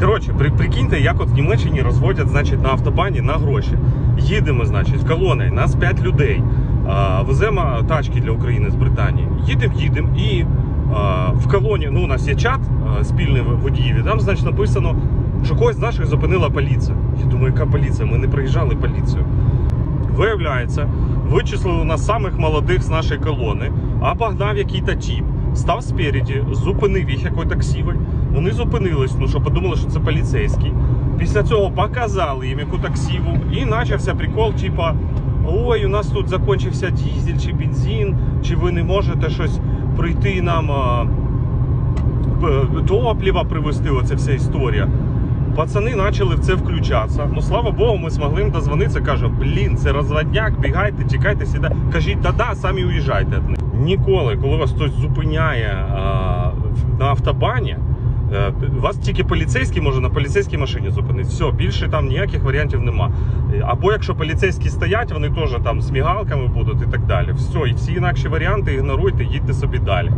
Коротше, при, прикиньте, як от в Німеччині розводять значить, на автобані на гроші. Їдемо, значить, в колони, нас 5 людей. А, веземо тачки для України з Британії. Їдемо, їдемо і а, в колоні, ну у нас є чат а, спільний водіїв, і там, значить, написано, що когось з наших зупинила поліція. Я думаю, яка поліція? Ми не приїжджали поліцію. Виявляється, вичислили нас самих молодих з нашої колони, обогнав який-то тіп, став спереді, зупинив їх який таксівий. Вони зупинились, ну що подумали, що це поліцейський. Після цього показали їм яку таксіву і почався прикол, типа. Ой, у нас тут закінчився дізель чи бензин, чи ви не можете щось прийти нам а, топлива привезти, оця вся історія. Пацани почали в це включатися. Ну слава Богу, ми змогли їм дозвонитися. Каже, блін, це розводняк, бігайте, тікайте, сіда. Кажіть, да-да, самі уїжджайте. від них». Ніколи, коли вас хтось зупиняє на автобані, е, вас тільки поліцейський може на поліцейській машині зупинити. Все, більше там ніяких варіантів нема. Або якщо поліцейські стоять, вони теж там з мігалками будуть і так далі. Все, і всі інакші варіанти ігноруйте, їдьте собі далі.